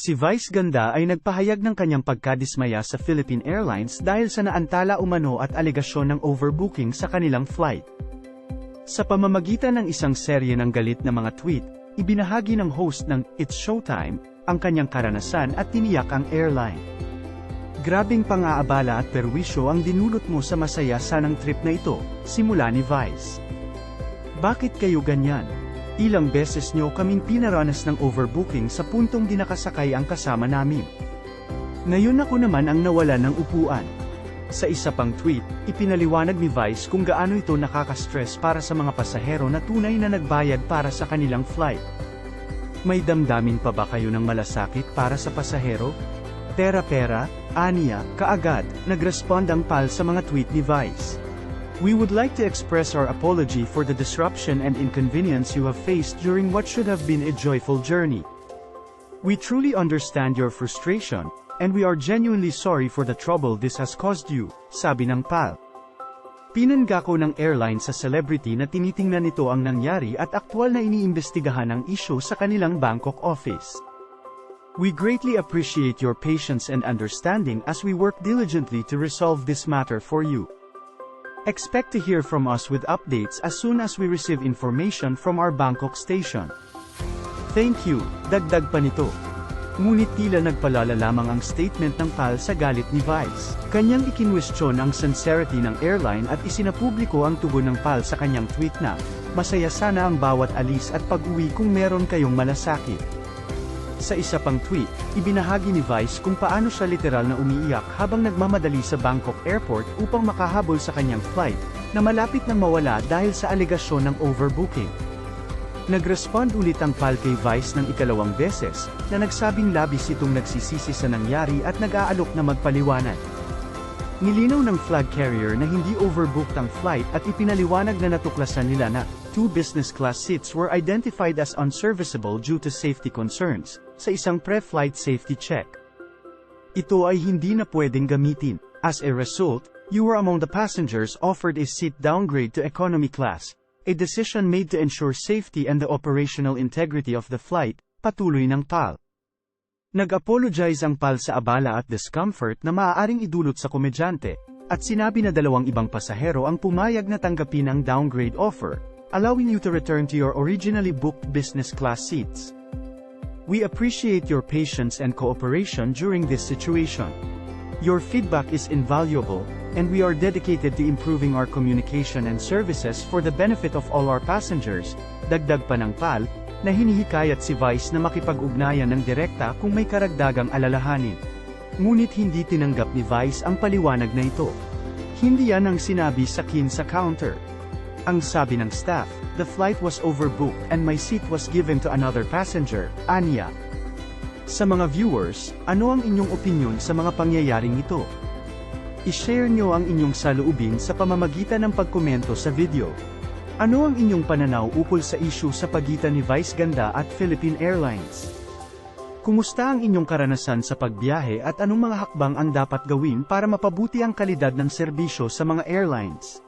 Si Vice Ganda ay nagpahayag ng kanyang pagkadismaya sa Philippine Airlines dahil sa naantala umano at alegasyon ng overbooking sa kanilang flight. Sa pamamagitan ng isang serye ng galit na mga tweet, ibinahagi ng host ng It's Showtime ang kanyang karanasan at tiniyak ang airline. Grabing pang-aabala at perwisyo ang dinulot mo sa masaya sanang trip na ito, simula ni Vice. Bakit kayo ganyan? Ilang beses nyo kaming pinaranas ng overbooking sa puntong di nakasakay ang kasama namin. Ngayon ako naman ang nawala ng upuan. Sa isa pang tweet, ipinaliwanag ni Vice kung gaano ito nakaka-stress para sa mga pasahero na tunay na nagbayad para sa kanilang flight. May damdamin pa ba kayo ng malasakit para sa pasahero? Pera-pera, aniya, kaagad, nagrespond ang PAL sa mga tweet ni Vice. We would like to express our apology for the disruption and inconvenience you have faced during what should have been a joyful journey. We truly understand your frustration, and we are genuinely sorry for the trouble this has caused you, sabi ng PAL. Pinangako ng airline sa celebrity na tinitingnan nito ang nangyari at aktwal na iniimbestigahan ang issue sa kanilang Bangkok office. We greatly appreciate your patience and understanding as we work diligently to resolve this matter for you. Expect to hear from us with updates as soon as we receive information from our Bangkok station. Thank you, dagdag pa nito. Ngunit tila nagpalala lamang ang statement ng PAL sa galit ni Vice. Kanyang ikinwestiyon ang sincerity ng airline at isinapubliko ang tugon ng PAL sa kanyang tweet na, Masaya sana ang bawat alis at pag-uwi kung meron kayong malasakit. Sa isa pang tweet, ibinahagi ni Vice kung paano siya literal na umiiyak habang nagmamadali sa Bangkok Airport upang makahabol sa kanyang flight, na malapit nang mawala dahil sa alegasyon ng overbooking. Nag-respond ulit ang PAL kay Vice ng ikalawang beses, na nagsabing labis itong nagsisisi sa nangyari at nag-aalok na magpaliwanag. Nilinaw ng flag carrier na hindi overbooked ang flight at ipinaliwanag na natuklasan nila na, two business class seats were identified as unserviceable due to safety concerns, sa isang pre-flight safety check. Ito ay hindi na pwedeng gamitin. As a result, you were among the passengers offered a seat downgrade to economy class, a decision made to ensure safety and the operational integrity of the flight, patuloy ng PAL. Nag-apologize ang PAL sa abala at discomfort na maaaring idulot sa komedyante, at sinabi na dalawang ibang pasahero ang pumayag na tanggapin ang downgrade offer, allowing you to return to your originally booked business class seats. We appreciate your patience and cooperation during this situation. Your feedback is invaluable, and we are dedicated to improving our communication and services for the benefit of all our passengers, dagdag pa ng PAL, na hinihikayat si Vice na makipag-ugnayan ng direkta kung may karagdagang alalahanin. Ngunit hindi tinanggap ni Vice ang paliwanag na ito. Hindi yan ang sinabi sa kin sa counter. Ang sabi ng staff, the flight was overbooked and my seat was given to another passenger, Anya. Sa mga viewers, ano ang inyong opinion sa mga pangyayaring ito? I-share nyo ang inyong saloobin sa pamamagitan ng pagkomento sa video. Ano ang inyong pananaw ukol sa issue sa pagitan ni Vice Ganda at Philippine Airlines? Kumusta ang inyong karanasan sa pagbiyahe at anong mga hakbang ang dapat gawin para mapabuti ang kalidad ng serbisyo sa mga airlines?